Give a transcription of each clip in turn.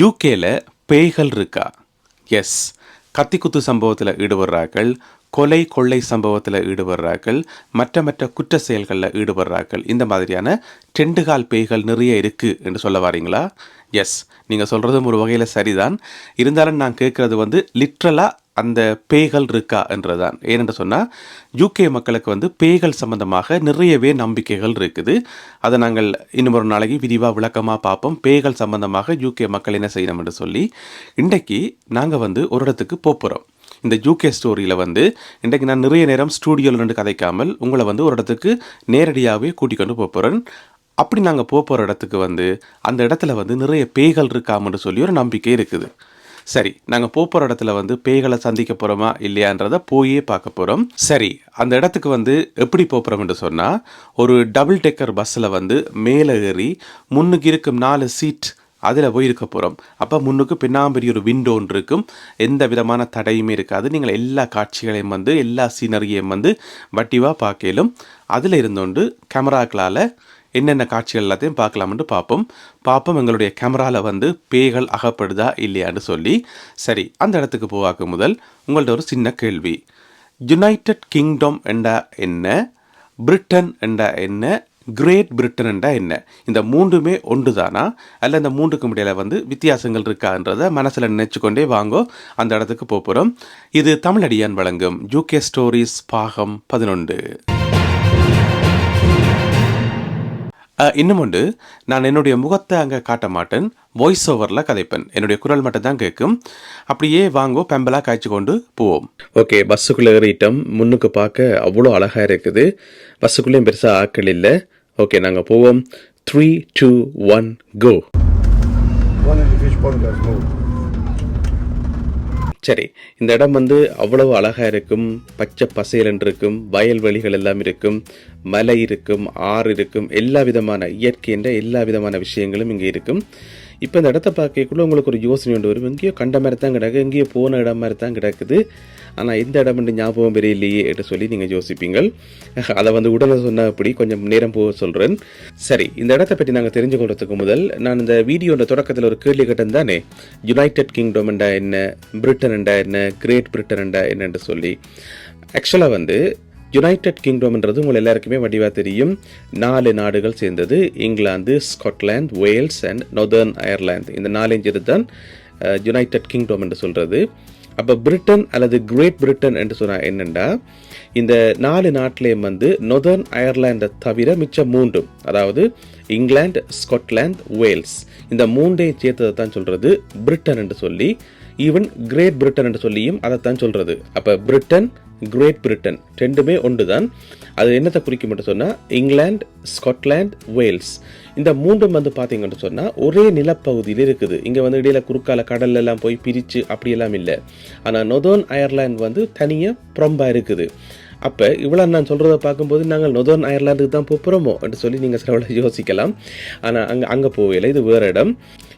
யூகேல பேய்கள் இருக்கா? எஸ் கத்திக்குத்து சம்பவத்தில் ஈடுபடுறார்கள் கொலை கொள்ளை சம்பவத்தில் ஈடுபடுறார்கள் மற்ற மற்ற குற்ற செயல்களில் ஈடுபடுறார்கள். இந்த மாதிரியான டெண்டுகால் பேய்கள் நிறைய இருக்குது என்று சொல்ல வரீங்களா? எஸ் நீங்கள் சொல்கிறதும் ஒரு வகையில் சரிதான். இருந்தாலும் நான் கேட்குறது வந்து லிட்ரலாக அந்த பேய்கள் இருக்கா என்றுதான். ஏனென்று சொன்னால் யூகே மக்களுக்கு வந்து பேய்கள் சம்பந்தமாக நிறையவே நம்பிக்கைகள் இருக்குது. அதை நாங்கள் இன்னும் ஒரு நாளைக்கு விரிவாக விளக்கமாக பார்ப்போம். பேய்கள் சம்பந்தமாக யூகே மக்கள் என்ன செய்யணும் என்று சொல்லி இன்றைக்கு நாங்கள் வந்து ஒரு இடத்துக்கு போகிறோம் இந்த யூகே ஸ்டோரியில் வந்து இன்றைக்கு நான் நிறைய நேரம் ஸ்டூடியோவில் நின்று கதைக்காமல் உங்களை வந்து ஒரு இடத்துக்கு நேரடியாகவே கூட்டிக் கொண்டு போகிறேன் அப்படி நாங்கள் போக போகிற இடத்துக்கு வந்து அந்த இடத்துல வந்து நிறைய பேய்கள் இருக்காமன்னு சொல்லி ஒரு நம்பிக்கை இருக்குது. சரி நாங்கள் போக போகிற இடத்துல வந்து பேய்களை சந்திக்க போகிறோமா இல்லையான்றதை போயே பார்க்க போகிறோம் சரி அந்த இடத்துக்கு வந்து எப்படி போகிறோம்னு சொன்னால் ஒரு டபுள் டெக்கர் பஸ்ஸில் வந்து மேலே ஏறி முன்னுக்கு இருக்கும் நாலு சீட் அதில் போய் இருக்க போகிறோம் அப்போ முன்னுக்கு பின்னாம்பெரிய ஒரு விண்டோ ஒன்று இருக்கும். எந்த விதமான தடையுமே இருக்காது. நீங்கள் எல்லா காட்சிகளையும் வந்து எல்லா சீனரியையும் வந்து வட்டிவாக பார்க்கலும். அதில் இருந்தோண்டு கேமராக்களால் என்னென்ன காட்சிகள் எல்லாத்தையும் பார்க்கலாம்னு பார்ப்போம். பார்ப்போம் எங்களுடைய கேமராவில் வந்து பேய்கள் அகப்படுதா இல்லையான்னு சொல்லி. சரி அந்த இடத்துக்கு போவாக்கு முதல் உங்கள்ட்ட ஒரு சின்ன கேள்வி. யுனைடெட் கிங்டம் என்றா என்ன? பிரிட்டன் என்றா என்ன? கிரேட் பிரிட்டன் என்றா என்ன? இந்த மூன்றுமே ஒன்று தானா அல்ல இந்த மூன்றுக்கும் இடையில வந்து வித்தியாசங்கள் இருக்கான்றதை மனசில் நினைச்சுக்கொண்டே வாங்கோ அந்த இடத்துக்கு போக போகிறோம் இது தமிழடியான் வழங்கும் யூகே ஸ்டோரிஸ் பாகம் பதினொன்று. இன்னும் உண்டு. நான் என்னுடைய முகத்தை அங்கே காட்ட மாட்டேன். வாய்ஸ் ஓவரில் கதைப்பேன். என்னுடைய குரல் மட்டும் தான் கேட்கும். அப்படியே வாங்கோ பெம்பலாக காய்ச்சி கொண்டு போவோம். ஓகே பஸ்ஸுக்குள்ளே ஏறிட்டோம். முன்னுக்கு பார்க்க அவ்வளோ அழகாக இருக்குது. பஸ்ஸுக்குள்ளேயும் பெருசாக ஆக்கள் இல்லை. ஓகே நாங்கள் போவோம். Three two one go One bungalows moved. சரி இந்த இடம் வந்து அவ்வளவு அழகாக இருக்கும். பச்சை பசேலன் இருக்கும் வயல்வெளிகள் எல்லாம் இருக்கும் மலை இருக்கும் ஆறு இருக்கும் எல்லா விதமான இயற்கையின்ற எல்லா விதமான விஷயங்களும் இங்கே இருக்கும். இப்போ இந்த இடத்த பார்க்கக்குள்ள உங்களுக்கு ஒரு யோசனை ஒன்று வரும். எங்கேயோ கண்ட மாதிரி தான் கிடக்கு எங்கேயோ போன இடம் மாதிரி தான் கிடக்குது. ஆனால் இந்த இடம் என்று ஞாபகம் பெரியலையே என்று சொல்லி நீங்கள் யோசிப்பீங்கள். அதை வந்து உடனே சொன்ன அப்படி கொஞ்சம் நேரம் போக சொல்கிறேன் சரி இந்த இடத்தை பற்றி நாங்கள் தெரிஞ்சு கொள்றதுக்கு முதல் நான் இந்த வீடியோட தொடக்கத்தில் ஒரு கேள்வி கேட்டேன் தானே? யுனைடெட் கிங்டம் என்றா என்ன? பிரிட்டன் என்றா என்ன? கிரேட் பிரிட்டன் என்றா என்னென்று சொல்லி. ஆக்சுவலாக வந்து யுனைடெட் கிங்டம்ன்றது உங்கள் எல்லாருக்குமே வடிவாக தெரியும். நாலு நாடுகள் சேர்ந்தது. England Scotland Wales and northern Ireland இந்த நாலஞ்சு தான் யுனைடெட் கிங்டம் என்று சொல்கிறது அப்போ பிரிட்டன் அல்லது கிரேட் பிரிட்டன் என்று சொன்னால் என்னென்னா இந்த நாலு நாட்டிலேயும் வந்து நொதர்ன் அயர்லாண்டை தவிர மிச்சம் மூன்றும். அதாவது இங்கிலாந்து ஸ்காட்லாந்து வேல்ஸ் இந்த மூன்றையும் சேர்த்ததை தான் சொல்கிறது பிரிட்டன் என்று சொல்லி ஈவன் கிரேட் பிரிட்டன் என்று சொல்லியும் அதைத்தான் சொல்கிறது அப்போ பிரிட்டன் கிரேட் பிரிட்டன் ரெண்டுமே ஒன்று தான் அது என்னத்தை குறிக்கும் மட்டும் சொன்னால் இங்கிலாந்து ஸ்காட்லாந்து வேல்ஸ் இந்த மூன்றும் வந்து பார்த்தீங்கன்னு சொன்னால் ஒரே நிலப்பகுதியில் இருக்குது. இங்கே வந்து இடையில குறுக்கால கடல்ல எல்லாம் போய் பிரித்து அப்படியெல்லாம் இல்லை. ஆனால் நொதர்ன் அயர்லாந்து வந்து தனியாக புறம்பாக இருக்குது. அப்போ இவ்வளோ நான் சொல்கிறத பார்க்கும்போது நாங்கள் நொதர்ன் அயர்லாந்துக்கு தான் போகிறோமோ என்று சொல்லி நீங்கள் சில யோசிக்கலாம். ஆனால் அங்கே அங்கே போகல இது வேறு இடம்.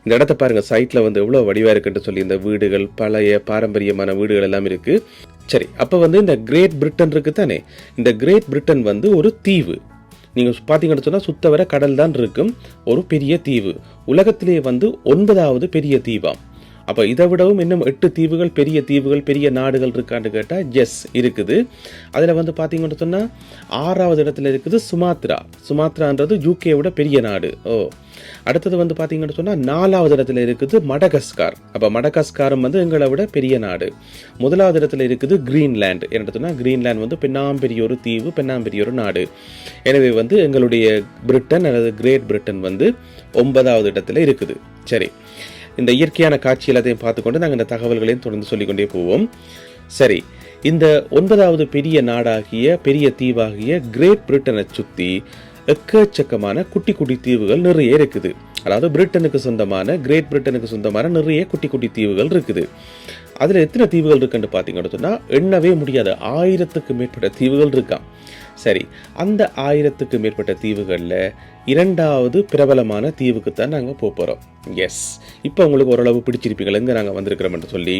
இந்த இடத்த பாருங்கள் சைட்டில் வந்து எவ்வளோ வடிவாக இருக்குன்னு சொல்லி இந்த வீடுகள் பழைய பாரம்பரியமான வீடுகள் எல்லாம் இருக்குது சரி அப்போ வந்து இந்த கிரேட் பிரிட்டன் இருக்குது தானே இந்த கிரேட் பிரிட்டன் வந்து ஒரு தீவு. நீங்கள் பார்த்தீங்கன்னு சொன்னால் சுத்த வர கடல் தான் இருக்கும். ஒரு பெரிய தீவு. உலகத்திலே வந்து ஒன்பதாவது பெரிய தீவாம். அப்போ இதை விடவும் இன்னும் எட்டு தீவுகள் பெரிய தீவுகள் பெரிய நாடுகள் இருக்கான்னு கேட்டால் எஸ் இருக்குது. அதில் வந்து பார்த்தீங்கன்னு சொன்னால் ஆறாவது இடத்துல இருக்குது சுமாத்ரா. சுமாத்ரான்றது யூகே விட பெரிய நாடு. ஓ. அடுத்தது வந்து பார்த்தீங்கன்னு சொன்னால் நாலாவது இடத்துல இருக்குது மடகஸ்கார். அப்போ மடகஸ்காரும் வந்து எங்களை விட பெரிய நாடு. முதலாவது இடத்துல இருக்குது கிரீன்லேண்ட் என்ன சொன்னால் கிரீன்லேண்ட் வந்து பெண்ணாம்பெரிய ஒரு தீவு பெண்ணாம்பெரிய ஒரு நாடு. எனவே வந்து எங்களுடைய பிரிட்டன் அல்லது கிரேட் பிரிட்டன் வந்து ஒன்பதாவது இடத்துல இருக்குது. சரி. இந்த இயற்கையான காட்சி எல்லாத்தையும் பார்த்துக்கொண்டு நாங்கள் இந்த தகவல்களையும் தொடர்ந்து சொல்லிக்கொண்டே போவோம். சரி இந்த ஒன்பதாவது பெரிய நாடாகிய பெரிய தீவாகிய கிரேட் பிரிட்டனை சுற்றி எக்கச்சக்கமான குட்டி குட்டி தீவுகள் நிறைய இருக்குது. அதாவது பிரிட்டனுக்கு சொந்தமான கிரேட் பிரிட்டனுக்கு சொந்தமான நிறைய குட்டி குட்டி தீவுகள் இருக்குது. அதில் எத்தனை தீவுகள் இருக்குன்னு பார்த்தீங்கன்னு சொன்னால் எண்ணவே முடியாது ஆயிரத்துக்கு மேற்பட்ட தீவுகள் இருக்காம் சரி அந்த ஆயிரத்துக்கு மேற்பட்ட தீவுகளில் இரண்டாவது பிரபலமான தீவுக்கு தான் நாங்கள் போக போகிறோம் எஸ் இப்போ உங்களுக்கு ஓரளவு பிடிச்சிருப்பீங்கள் நாங்கள் வந்திருக்கிறோம்னு சொல்லி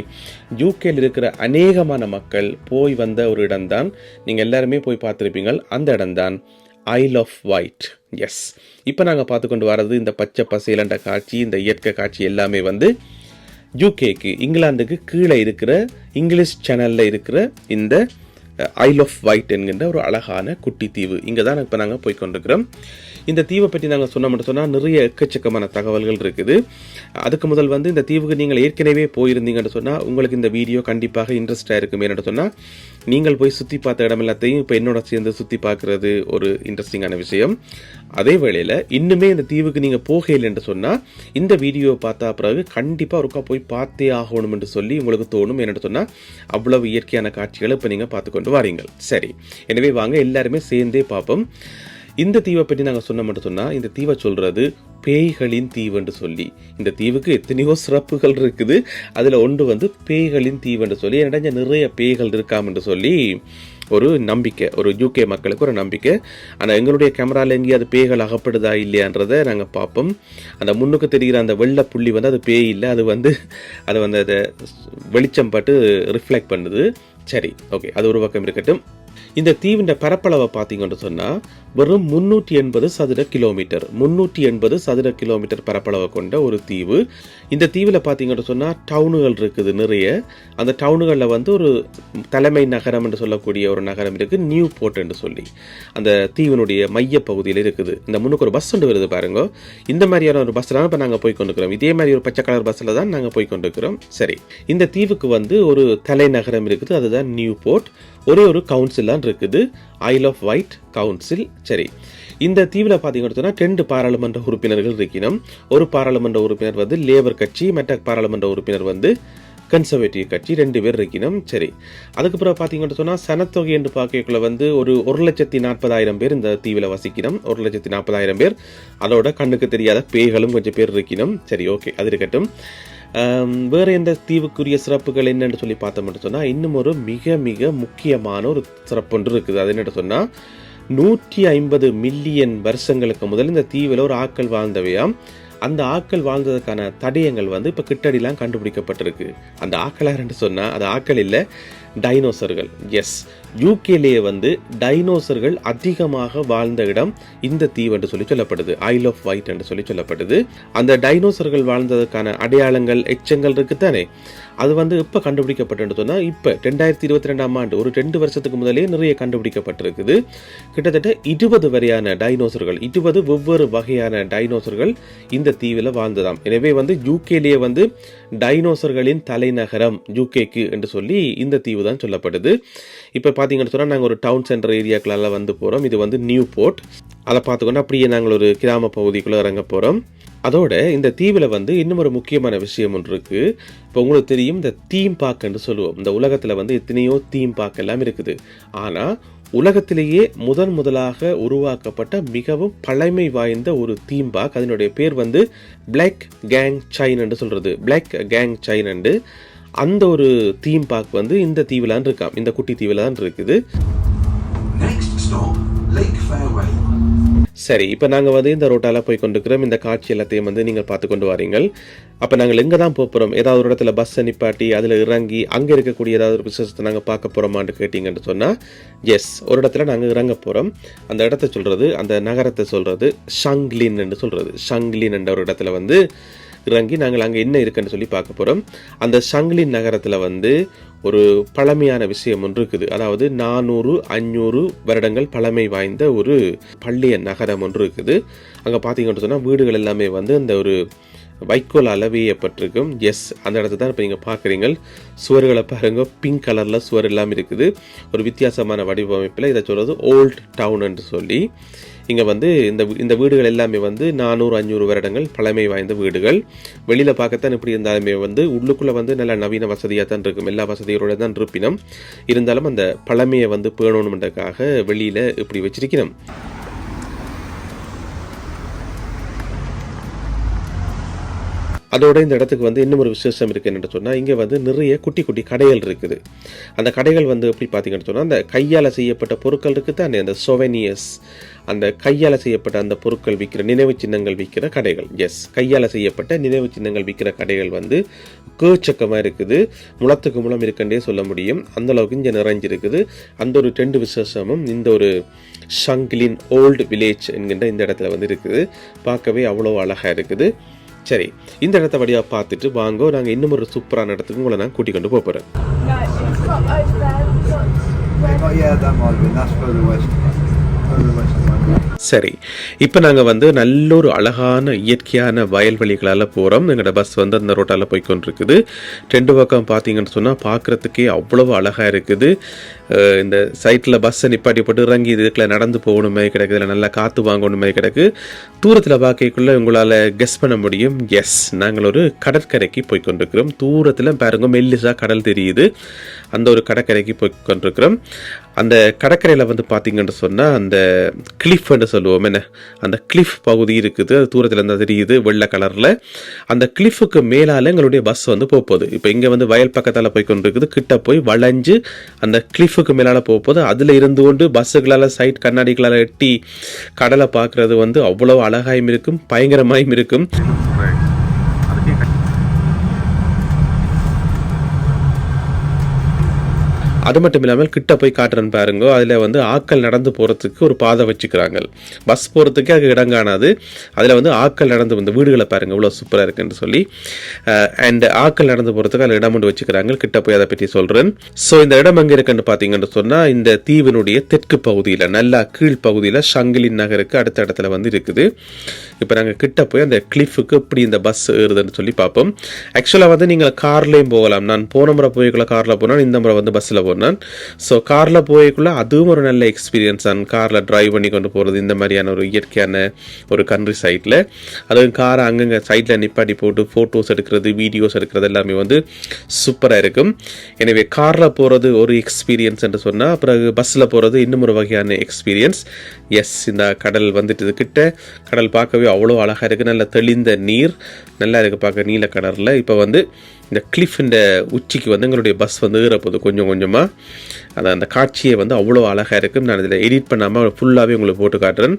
யூகேல இருக்கிற அநேகமான மக்கள் போய் வந்த ஒரு இடம்தான். நீங்கள் எல்லாருமே போய் பார்த்துருப்பீங்கள். அந்த இடம்தான் ஐல் ஆஃப் ஒயிட் எஸ் இப்போ நாங்கள் பார்த்து கொண்டு வர்றது இந்த பச்சை பசையிலண்ட காட்சி இந்த இயற்கை காட்சி எல்லாமே வந்து யூகேக்கு இங்கிலாந்துக்கு கீழே இருக்கிற இங்கிலீஷ் சேனலில் இருக்கிற இந்த ஐல் ஆஃப் ஒயிட் என்கின்ற ஒரு அழகான குட்டி தீவு. இங்கே தான் இப்போ நாங்கள் போய் கொண்டிருக்கிறோம். இந்த தீவை பற்றி நாங்கள் சொன்ன மட்டும் சொன்னால் நிறைய எக்கச்சக்கமான தகவல்கள் இருக்குது. அதுக்கு முதல் வந்து இந்த தீவுக்கு நீங்கள் ஏற்கனவே போயிருந்தீங்கன்னு சொன்னால் உங்களுக்கு இந்த வீடியோ கண்டிப்பாக இன்ட்ரெஸ்டாக இருக்கும் என்னென்னு சொன்னால் நீங்கள் போய் சுற்றி பார்த்த இடம் எல்லாத்தையும் இப்போ என்னோட சேர்ந்து சுற்றி பார்க்குறது ஒரு இன்ட்ரெஸ்டிங்கான விஷயம். அதே வேளையில் இன்னுமே இந்த தீவுக்கு நீங்கள் போகையில் என்று சொன்னால் இந்த வீடியோவை பார்த்தா பிறகு கண்டிப்பாக ஒருக்கா போய் பார்த்தே ஆகணும் என்று சொல்லி உங்களுக்கு தோணும் என்னென்னு சொன்னால் அவ்வளவு இயற்கையான காட்சிகளை இப்போ நீங்கள் பார்த்துக்கணும் கொண்டு வாரீங்கள். சரி. எனவே வாங்க எல்லாருமே சேர்ந்தே பார்ப்போம். இந்த தீவை பற்றி நாங்கள் சொன்ன மட்டும் சொன்னால் இந்த தீவை சொல்கிறது பேய்களின் தீவுன்னு சொல்லி. இந்த தீவுக்கு எத்தனையோ சிறப்புகள் இருக்குது. அதில் ஒன்று வந்து பேய்களின் தீவுன்னு சொல்லி என்னடா நிறைய பேய்கள் இருக்காமன்று சொல்லி ஒரு நம்பிக்கை ஒரு யூகே மக்களுக்கு ஒரு நம்பிக்கை. ஆனால் எங்களுடைய கேமராவில் எங்கேயாவது பேய்கள் அகப்படுதா இல்லையான்றதை நாங்கள் பார்ப்போம். அந்த முன்னுக்கு தெரிகிற அந்த வெள்ளை புள்ளி வந்து அது பேய் இல்லை அது வந்து அதை வந்து அதை வெளிச்சம் பட்டு ரிஃப்ளெக்ட் பண்ணுது. சரி ஓகே அது ஒரு பக்கம் இருக்கட்டும். இந்த தீவின் பரப்பளவை பார்த்தீங்கன்னு சொன்னால் வெறும் முன்னூற்றி எண்பது சதுர கிலோமீட்டர் முன்னூற்றி எண்பது சதுர கிலோமீட்டர் பரப்பளவை கொண்ட ஒரு தீவு. இந்த தீவில் பார்த்தீங்கன்னு சொன்னால் டவுனுகள் இருக்குது நிறைய. அந்த டவுனுகளில் வந்து ஒரு தலைமை நகரம் என்று சொல்லக்கூடிய ஒரு நகரம் இருக்குது நியூ போர்ட் என்று சொல்லி. அந்த தீவினுடைய மைய பகுதியில் இருக்குது. இந்த முன்னுக்கு ஒரு பஸ் ஒன்று வருது பாருங்க. இந்த மாதிரியான ஒரு பஸ்ஸில் தான் இப்போ நாங்கள் போய் கொண்டுக்கிறோம் இதே மாதிரி ஒரு பச்சை கலர் பஸ்ஸில் தான் நாங்கள் போய் கொண்டிருக்கிறோம். சரி. இந்த தீவுக்கு வந்து ஒரு தலைநகரம் இருக்குது. அதுதான் நியூ போர்ட் ஒரே ஒரு கவுன்சில் தான் இருக்குது. ஐல் ஆஃப் ஒயிட் கவுன்சில் சரி. இந்த தீவில் பார்த்தீங்கன்னா ரெண்டு பாராளுமன்ற உறுப்பினர்கள் இருக்கணும் ஒரு பாராளுமன்ற உறுப்பினர் வந்து லேபர் கட்சி மற்ற பாராளுமன்ற உறுப்பினர் வந்து கன்சர்வேட்டிவ் கட்சி ரெண்டு பேர் இருக்கணும் சரி. அதுக்கப்புறம் பார்த்தீங்கன்னு சொன்னால் சனத்தொகை என்று பார்க்கக்குள்ள வந்து ஒரு ஒரு லட்சத்தி நாற்பதாயிரம் பேர் இந்த தீவில் வசிக்கணும் ஒரு லட்சத்தி நாற்பதாயிரம் பேர். அதோட கண்ணுக்கு தெரியாத பேய்களும் கொஞ்சம் பேர் இருக்கணும் சரி ஓகே அது இருக்கட்டும். வேறு எந்த தீவுக்குரிய சிறப்புகள் என்னென்னு சொல்லி பார்த்தோம்னு சொன்னால் இன்னும் ஒரு மிக மிக முக்கியமான ஒரு சிறப்பு ஒன்று இருக்குது. அது என்னென்னு சொன்னால் நூற்றி ஐம்பது மில்லியன் வருஷங்களுக்கு முதல் இந்த தீவில் ஒரு ஆக்கள் வாழ்ந்தவையாம். அந்த ஆக்கள் வாழ்ந்ததுக்கான தடயங்கள் வந்து இப்போ கிட்டடிலாம் கண்டுபிடிக்கப்பட்டிருக்கு. அந்த ஆக்களாருன்னு சொன்னால் அது ஆக்கள் இல்லை. டைனோசர்கள். எஸ் யூகேலேயே வந்து டைனோசர்கள் அதிகமாக வாழ்ந்த இடம் இந்த தீவு என்று சொல்லி சொல்லப்படுது. ஐல் ஆஃப் ஒயிட் என்று சொல்லி சொல்லப்படுது. அந்த டைனோசர்கள் வாழ்ந்ததுக்கான அடையாளங்கள் எச்சங்கள் இருக்குதானே? அது வந்து இப்போ கண்டுபிடிக்கப்பட்டுன்னு சொன்னால் இப்போ ரெண்டாயிரத்தி இருபத்தி ரெண்டாம் ஆண்டு ஒரு ரெண்டு வருஷத்துக்கு முதலே நிறைய கண்டுபிடிக்கப்பட்டிருக்குது. கிட்டத்தட்ட இருபது வரையான டைனோசர்கள் இருபது வெவ்வேறு வகையான டைனோசர்கள் இந்த தீவில் வாழ்ந்ததாம். எனவே வந்து யூகேலேயே வந்து டைனோசர்களின் தலைநகரம் யூகேக்கு என்று சொல்லி இந்த தீவு தான் சொல்லப்படுது. இப்போ பார்த்தீங்கன்னு சொன்னால் நாங்கள் ஒரு டவுன் சென்டர் ஏரியாக்களால் வந்து போகிறோம் இது வந்து நியூ போர்ட் அதை பார்த்துக்கொண்டு அப்படியே நாங்கள் ஒரு கிராம பகுதிக்குள்ளே இறங்க போகிறோம் அதோட இந்த தீவில் வந்து இன்னும் ஒரு முக்கியமான விஷயம் ஒன்று இருக்குது இப்போ உங்களுக்கு தெரியும் இந்த தீம் பார்க்குன்னு சொல்லுவோம். இந்த உலகத்தில் வந்து எத்தனையோ தீம் பார்க் எல்லாம் இருக்குது. ஆனால் உலகத்திலேயே முதன் முதலாக உருவாக்கப்பட்ட மிகவும் பழமை வாய்ந்த ஒரு தீம் பார்க். அதனுடைய பேர் வந்து பிளாக் கேங் சைன் சொல்கிறது பிளாக் கேங் சைன் அந்த ஒரு தீம் பார்க் வந்து இந்த தீவில் தான் இந்த குட்டி தீவில் தான் இருக்குது. சரி இப்போ நாங்கள் வந்து இந்த ரோட்டால போய் கொண்டிருக்கிறோம். இந்த காட்சி எல்லாத்தையும் வந்து நீங்கள் பார்த்து கொண்டு வரீங்கள். அப்போ நாங்கள் எங்கே தான் போக போகிறோம் ஏதாவது ஒரு இடத்துல பஸ்ஸை நிப்பாட்டி அதில் இறங்கி அங்கே இருக்கக்கூடிய ஏதாவது ஒரு விசேஷத்தை நாங்கள் பார்க்க போகிறோமான்னு கேட்டிங்கன்னு சொன்னால் எஸ் ஒரு இடத்துல நாங்கள் இறங்க போகிறோம் அந்த இடத்த சொல்கிறது அந்த நகரத்தை சொல்கிறது ஷங்லின் என்று சொல்கிறது ஷங்லின் என்ற ஒரு இடத்துல வந்து இறங்கி நாங்கள் அங்கே என்ன இருக்குன்னு சொல்லி பார்க்க போகிறோம் அந்த ஷங்லின் நகரத்தில் வந்து ஒரு பழமையான விஷயம் ஒன்று இருக்குது. அதாவது நானூறு அஞ்சூறு வருடங்கள் பழமை வாய்ந்த ஒரு பள்ளிய நகரம் ஒன்று இருக்குது. அங்கே பார்த்தீங்கன்னு சொன்னால் வீடுகள் எல்லாமே வந்து அந்த ஒரு வைக்கோல் அளவியப்பட்டிருக்கும். எஸ் அந்த இடத்த தான் இப்போ நீங்கள் பார்க்குறீங்க சுவர்களை பாருங்க பிங்க் கலரில் சுவர் எல்லாம் இருக்குது. ஒரு வித்தியாசமான வடிவமைப்பில் இதை சொல்கிறது ஓல்ட் டவுன் என்று சொல்லி. இங்கே வந்து இந்த இந்த வீடுகள் எல்லாமே வந்து நானூறு அஞ்சூறு வருடங்கள் பழமை வாய்ந்த வீடுகள். வெளியில் பார்க்கத்தான் இப்படி இருந்தாலுமே வந்து உள்ளுக்குள்ளே வந்து நல்ல நவீன வசதியாக தான் இருக்கும். எல்லா வசதிகளோட தான் இருப்பினும். இருந்தாலும் அந்த பழமையை வந்து பேணணுன்றதுக்காக வெளியில் இப்படி வச்சிருக்கணும் அதோட இந்த இடத்துக்கு வந்து இன்னும் ஒரு விசேஷம் இருக்குது என்று சொன்னால் இங்கே வந்து நிறைய குட்டி குட்டி கடைகள் இருக்குது. அந்த கடைகள் வந்து எப்படி பார்த்தீங்கன்னு சொன்னால் அந்த கையால் செய்யப்பட்ட பொருட்கள் இருக்குது அந்த அந்த சொவெனியஸ் அந்த கையால் செய்யப்பட்ட அந்த பொருட்கள் விற்கிற நினைவு சின்னங்கள் விற்கிற கடைகள். எஸ் கையால் செய்யப்பட்ட நினைவு சின்னங்கள் விற்கிற கடைகள் வந்து கேச்சக்கமாக இருக்குது. முளத்துக்கு முளம் இருக்குன்றே சொல்ல முடியும். அந்த அளவுக்கு இங்கே நிறைஞ்சிருக்குது. அந்த ஒரு ரெண்டு விசேஷமும் இந்த ஒரு ஷங்கிலின் ஓல்டு வில்லேஜ் என்கின்ற இந்த இடத்துல வந்து இருக்குது. பார்க்கவே அவ்வளோ அழகாக இருக்குது. சரி இந்த இடத்த வழியாக பார்த்துட்டு வாங்க நாங்கள் இன்னும் ஒரு சூப்பரான இடத்துக்கு உங்களை நான் கூட்டிக் கொண்டு போகிறேன் சரி. இப்போ நாங்கள் வந்து நல்ல ஒரு அழகான இயற்கையான வயல்வெளிகளால் போகிறோம் எங்களோட பஸ் வந்து அந்த ரோட்டால் போய்கொண்டிருக்குது ரெண்டு பக்கம் பார்த்தீங்கன்னு சொன்னால் பார்க்குறதுக்கே அவ்வளவு அழகாக இருக்குது. இந்த சைட்டில் பஸ்ஸை நிப்பாட்டி போட்டு இறங்கி இதுக்குள்ள நடந்து போகணுமே கிடக்கு. இதில் நல்லா காற்று வாங்கணுமே கிடக்கு. தூரத்தில் பார்க்கக்குள்ளே உங்களால் கெஸ் பண்ண முடியும். எஸ் நாங்கள் ஒரு கடற்கரைக்கு போய் கொண்டிருக்கிறோம். தூரத்தில் பாருங்க மெல்லிசாக கடல் தெரியுது. அந்த ஒரு கடற்கரைக்கு போய் கொண்டிருக்கிறோம். அந்த கடற்கரையில் வந்து பார்த்தீங்கன்னு சொன்னால் அந்த கிளிஃப்னு சொல்லுவோம். என்ன? அந்த கிளிஃப் பகுதி இருக்குது. அது தூரத்தில் இருந்தால் தெரியுது வெள்ளை கலரில் அந்த கிளிஃபுக்கு மேலால் எங்களுடைய பஸ் வந்து போகுது இப்போ இங்கே வந்து வயல் பக்கத்தால் போய் கொண்டு இருக்குது கிட்ட போய் வளைஞ்சு அந்த கிளிஃபுக்கு மேலால் போக போகுது அதில் இருந்து கொண்டு பஸ்ஸுகளால் சைட் கண்ணாடிகளால் எட்டி கடலை பார்க்குறது வந்து அவ்வளோ அழகாயும் இருக்கும் பயங்கரமாயும் இருக்கும். அது மட்டும் இல்லாமல் கிட்ட போய் காட்டுறேன்னு பாருங்க. அதில் வந்து ஆட்கள் நடந்து போகிறதுக்கு ஒரு பாதை வச்சுக்கிறாங்க. பஸ் போகிறதுக்கே அது இடம் காணாது. அதில் வந்து ஆட்கள் நடந்து வந்து வீடுகளை பாருங்க இவ்வளோ சூப்பராக இருக்குன்னு சொல்லி. அண்ட் ஆட்கள் நடந்து போகிறதுக்கு அதில் இடம் ஒன்று வச்சுக்கிறாங்க. கிட்ட போய் அதை பற்றி சொல்கிறேன் ஸோ இந்த இடம் எங்கே இருக்குன்னு பார்த்தீங்கன்னு சொன்னால் இந்த தீவினுடைய தெற்கு பகுதியில் நல்லா கீழ் பகுதியில் ஷங்கிலின் நகருக்கு அடுத்த இடத்துல வந்து இருக்குது. இப்போ நாங்கள் கிட்ட போய் அந்த கிளிஃபுக்கு எப்படி இந்த பஸ் ஏறுதுன்னு சொல்லி பார்ப்போம். ஆக்சுவலாக வந்து நீங்கள் கார்லேயும் போகலாம். நான் போன முறை போய்க்குள்ள காரில் போனால் இந்த முறை வந்து பஸ்ஸில் போகணும் போனேன். ஸோ காரில் போயக்குள்ளே அதுவும் ஒரு நல்ல எக்ஸ்பீரியன்ஸ் தான் காரில் ட்ரைவ் பண்ணி கொண்டு போகிறது இந்த மாதிரியான ஒரு இயற்கையான ஒரு கண்ட்ரி சைட்டில் அதுவும் காரை அங்கங்கே சைட்டில் நிப்பாட்டி போட்டு ஃபோட்டோஸ் எடுக்கிறது வீடியோஸ் எடுக்கிறது எல்லாமே வந்து சூப்பராக இருக்கும். எனவே காரில் போகிறது ஒரு எக்ஸ்பீரியன்ஸ் என்று சொன்னால் பிறகு பஸ்ஸில் போகிறது இன்னும் ஒரு வகையான எக்ஸ்பீரியன்ஸ் எஸ் இந்த கடல் வந்துட்டு இது கிட்ட. கடல் பார்க்கவே அவ்வளோ அழகாக இருக்குது நல்ல தெளிந்த நீர். நல்லா இருக்குது பார்க்க. நீல கடலில் இப்போ வந்து இந்த கிளிஃபின்ற உச்சிக்கு வந்து எங்களுடைய பஸ் வந்து ஏறப்போகுது கொஞ்சம் கொஞ்சமாக அது அந்த காட்சியை வந்து அவ்வளோ அழகாக இருக்கும் நான் இதில் எடிட் பண்ணாமல் ஃபுல்லாகவே உங்களுக்கு போட்டு காட்டுறேன்.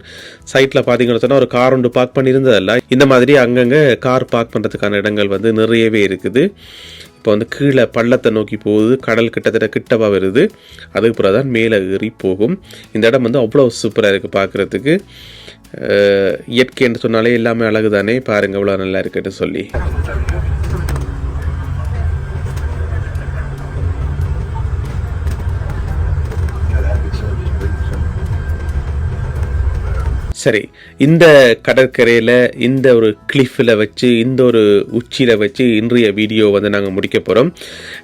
சைட்டில் பார்த்தீங்கன்னு சொன்னால் ஒரு கார் ஒன்று பார்க் பண்ணியிருந்ததல்ல. இந்த மாதிரி அங்கங்கே கார் பார்க் பண்ணுறதுக்கான இடங்கள் வந்து நிறையவே இருக்குது. இப்போ வந்து கீழே பள்ளத்தை நோக்கி போகுது. கடல் கிட்டத்தட்ட கிட்டவா வருது. அதுக்கு பிறகு தான் மேலே ஏறி போகும். இந்த இடம் வந்து அவ்வளோ சூப்பராக இருக்குது பார்க்குறதுக்கு. இயற்கை என்று சொன்னாலே எல்லாமே அழகு தானே பாருங்க அவ்வளோ நல்லா இருக்குன்னு சொல்லி. சரி இந்த கடற்கரையில் இந்த ஒரு கிளிஃபில் வச்சு இந்த ஒரு உச்சியில் வச்சு இன்றைய வீடியோ வந்து நாங்கள் முடிக்க போகிறோம்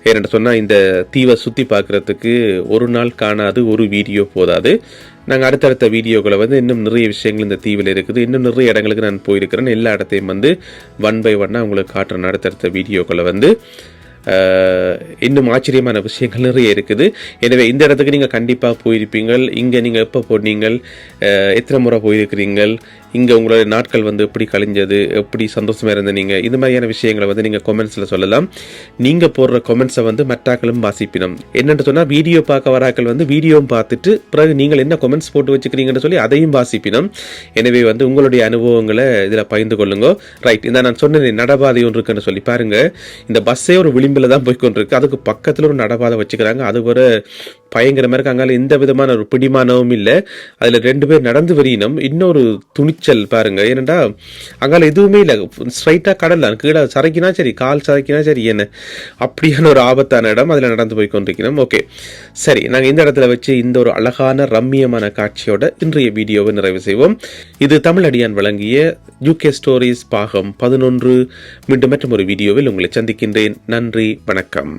ஏன்னு சொன்னால் இந்த தீவை சுற்றி பார்க்குறதுக்கு ஒரு நாள் காணாது ஒரு வீடியோ போதாது. நாங்கள் அடுத்தடுத்த வீடியோக்களை வந்து இன்னும் நிறைய விஷயங்கள் இந்த தீவில் இருக்குது. இன்னும் நிறைய இடங்களுக்கு நான் போயிருக்கிறேன். எல்லா இடத்தையும் வந்து ஒன் பை ஒன்னாக உங்களுக்கு காட்டுறேன் அடுத்தடுத்த வீடியோக்களை வந்து. இன்னும் ஆச்சரியமான விஷயங்கள் நிறைய இருக்குது. எனவே இந்த இடத்துக்கு நீங்கள் கண்டிப்பாக போயிருப்பீங்கள். இங்கே நீங்கள் எப்போ போனீங்கள்? அஹ், எத்தனை முறை போயிருக்கிறீங்கள்? இங்கே உங்களுடைய நாட்கள் வந்து எப்படி கழிஞ்சது எப்படி சந்தோஷமாக இருந்த நீங்கள் இந்த மாதிரியான விஷயங்களை வந்து நீங்கள் கொமெண்ட்ஸில் சொல்லலாம். நீங்கள் போடுற கொமெண்ட்ஸை வந்து மற்றாக்களும் வாசிப்பினோம். என்னென்னு சொன்னால் வீடியோ பார்க்க வராக்கள் வந்து வீடியோவும் பார்த்துட்டு பிறகு நீங்கள் என்ன கொமெண்ட்ஸ் போட்டு வச்சுக்கிறீங்கன்னு சொல்லி அதையும் வாசிப்பினோம். எனவே வந்து உங்களுடைய அனுபவங்களை இதில் பகிர்ந்து கொள்ளுங்க. ரைட் இந்த நான் சொன்ன நடபாதை ஒன்று இருக்குன்னு சொல்லி. பாருங்கள் இந்த பஸ்ஸே ஒரு விளிம்பில் தான் போய் கொண்டிருக்கு அதுக்கு பக்கத்தில் ஒரு நடபாதை வச்சுக்கிறாங்க. அது ஒரு பயங்கரமாக இருக்காங்க எந்த விதமான ஒரு பிடிமானமும் இல்லை. அதில் ரெண்டு பேர் நடந்து வரையினும் இன்னொரு துணி நீச்சல் பாருங்க. ஏனண்டா அங்கால எதுவுமே இல்லை. ஸ்ட்ரைட்டாக கடல் தான் கீழே சரைக்கினா சரி கால் சரைக்கினா சரி என்ன? அப்படியான ஒரு ஆபத்தான இடம் அதில் நடந்து போய் கொண்டிருக்கணும் ஓகே. சரி நாங்கள் இந்த இடத்துல வச்சு இந்த ஒரு அழகான ரம்மியமான காட்சியோட இன்றைய வீடியோவை நிறைவு செய்வோம். இது தமிழடியான் வழங்கிய யூகே ஸ்டோரிஸ் பாகம் பதினொன்று. மீண்டும் மற்றும் ஒரு வீடியோவில் உங்களை சந்திக்கின்றேன். நன்றி வணக்கம்.